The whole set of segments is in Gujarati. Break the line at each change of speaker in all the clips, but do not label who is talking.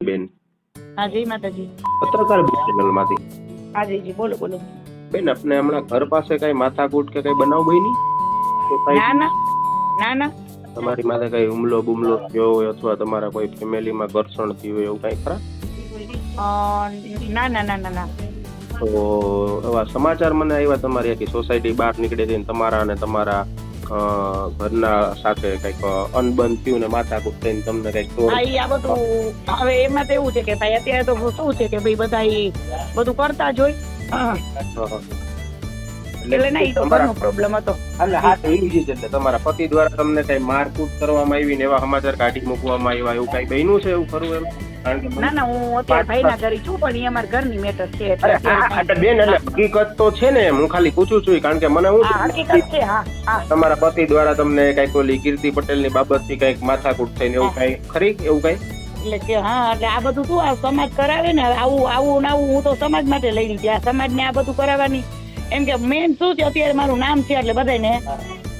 બેન.
હા જી માતાજી.
પત્રકાર ચેનલમાંથી
હા જી જી બોલો બોલો.
બેન આપને હમણાં ઘર પાસે કઈ માથાકૂટ કે કઈ બનાવ બની
ના ના. ના ના.
તમારી માથે કઈ હુમલો બુમલો થયો હોય અથવા તમારા કોઈ ફેમિલીમાં ઘર્ષણ થયું હોય એવું કઈ ખરા?
ના ના ના ના ના.
તો એવા સમાચાર મને આવ્યા તમારી આખી સોસાયટી બહાર નીકળી છે ને તમારા અને તમારા ઘરના સાથે કંઈક અનબન થયું ને માથાકૂટ થઈને તમને કંઈક
તો આ બધું હવે એમાં તો એવું છે કે ભાઈ અત્યારે તો શું છે કે ભાઈ બધા બધું કરતા જ હોય. એટલે ના તો ઘરનો પ્રોબ્લેમ હતો.
એટલે હા તો એવી જ એટલે તમારા પતિ દ્વારા તમને કઈ મારકૂટ કરવામાં આવી ને એવા સમાચાર કાઢી મૂકવામાં આવ્યા એવું કઈ બન્યું છે એવું ખરું એમ?
ના ના હું અત્યારે ભાઈના ઘરે છું પણ એ અમારા ઘરની મેટર છે એટલે
બેન એટલે હકીકત તો છે ને હું ખાલી પૂછું છું કારણ કે મને
હું હકીકત છે હા
તમારા પતિ દ્વારા તમને કંઈક ઓલી કીર્તિ પટેલની બાબતથી કંઈક માથાકૂટ થઈને એવું કઈ ખરી એવું કઈ?
એટલે કે હા એટલે આ બધું શું આ સમાજ કરાવે ને આવું આવું ને આવું હું તો સમાજ માટે લઈ છે આ સમાજને આ બધું કરાવવાની. એમ કે મેન શું છે અત્યારે મારું નામ છે એટલે બધાને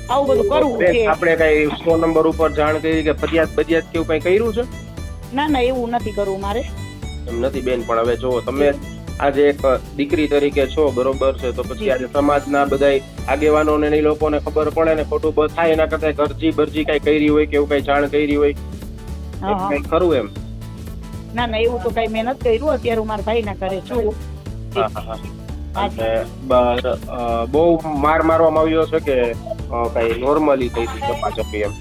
આવું બધું કરવું છે.
આપણે કઈ સો નંબર ઉપર જાણ કરી કે ફરિયાદ બજિયાત કેવું કઈ કર્યું છે?
ના ના એવું નથી કરવું મારે.
એમ નથી બેન પણ હવે જો તમે આજે એક દીકરી તરીકે છો બરોબર છે તો પછી આજે સમાજના બધા આગેવાનો ને એ લોકોને ખબર પડે ને ખોટું થાય એના કરતા ગરજી બરજી કઈ કરી હોય કે એવું કઈ જાણ કરી હોય. કઈ ખરું એમ?
ના ના એવું તો કઈ મેં નથી કર્યું. અત્યારે હું મારા ભાઈના કરે છું.
બહુ માર મારવામાં આવ્યો છે કે કઈ નોર્મલી થઈ હતી ચપાચપી એમ?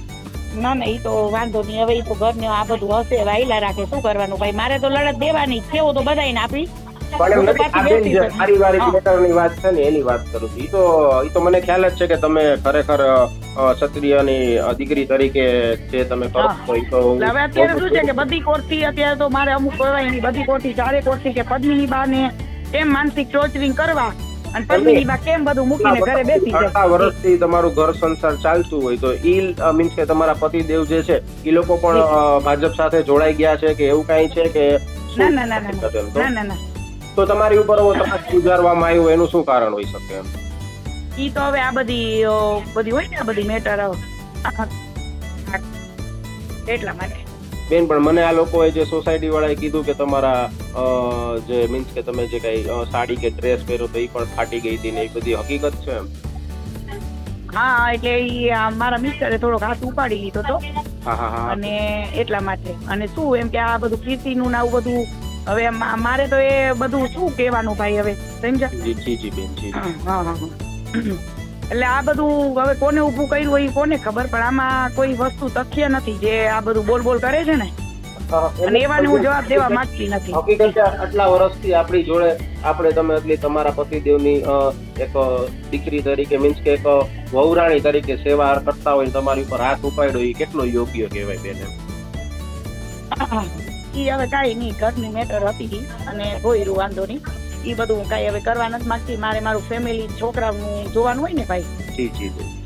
ના ના એ તો વાંધો નહીં. હવે એ તો ઘરને આ બધું હશે. વાયલા રાખે. શું કરવાનું? ભાઈ મારે તો લડત દેવાની છે. તો બધાને આપી
વાત છે ને એની વાત કરું છું. તો ઈ તો મને ખ્યાલ જ છે કે તમે ખરેખર ક્ષત્રિયની દીકરી તરીકે જે તમે કરો છો ઈ તો
હવે અત્યારે શું છે કે બધી કોર્ટથી અત્યારે તો મારે અમુક કહેવાય બધી કોર્ટથી ચારે કોર્ટી કે પદ્મિની બાને એમ માનસિક ટોર્ચરિંગ કરવા અને પદ્મિની બા કેમ બધું મૂકીને ઘરે બેસી જાય?
વર્ષથી તમારું ઘર સંસાર ચાલતું હોય તો ઈ મીન્સ કે તમારા પતિદેવ જે છે ઈ લોકો પણ ભાજપ સાથે જોડાઈ ગયા છે કે એવું કાઈ છે કે
ના ના ના ના? ના ના
તો તમારી ઉપર એવો તપાસ ગુજારવામાં આવ્યો એનું શું કારણ હોઈ શકે એમ?
ઈ તો હવે આ બધી બધી હોય ને આ બધી મેટર એટલા માટે.
બેન પણ મને આ લોકોએ જે સોસાયટી વાળાએ કીધું કે તમારા જે મીન્સ કે તમે જે કઈ સાડી કે ડ્રેસ પહેરો તો એ પણ ફાટી ગઈ હતી ને એ બધી હકીકત છે એમ?
હા એટલે ઈ મારા મિસ્ટરે થોડોક હાથ ઉપાડી લીધો તો. અને એટલા માટે. અને શું એમ કે આ બધું કીર્તિનું ને આવું બધું હવે મારે તો એ બધું શું કહેવાનું ભાઈ હવે સમજા
જી જી બેન જી
હા હા. એટલે આ બધું હવે કોને ઊભું કર્યું હોય કોને ખબર પણ આમાં કોઈ વસ્તુ તથ્ય નથી જે આ બધું બોલ બોલ કરે છે ને. અને એવાને હું જવાબ દેવા માંગતી નથી.
હકીકત આટલા વર્ષથી આપણી જોડે આપણે તમે એટલી તમારા પતિદેવની અ, એક દીકરી તરીકે મીન્સ કે એક વહુરાણી તરીકે સેવા કરતા હોય તમારી ઉપર હાથ ઉપાડ્યો એ કેટલો યોગ્ય કહેવાય બેન
એ હવે કાંઈ નહીં ઘરની મેટર હતી અને કોઈ વાંધો નહીં. ઈ બધું હું કાંઈ હવે કરવા નથી માંગતી. મારે મારું ફેમિલી છોકરાનું જોવાનું હોય ને ભાઈ?
જી જી.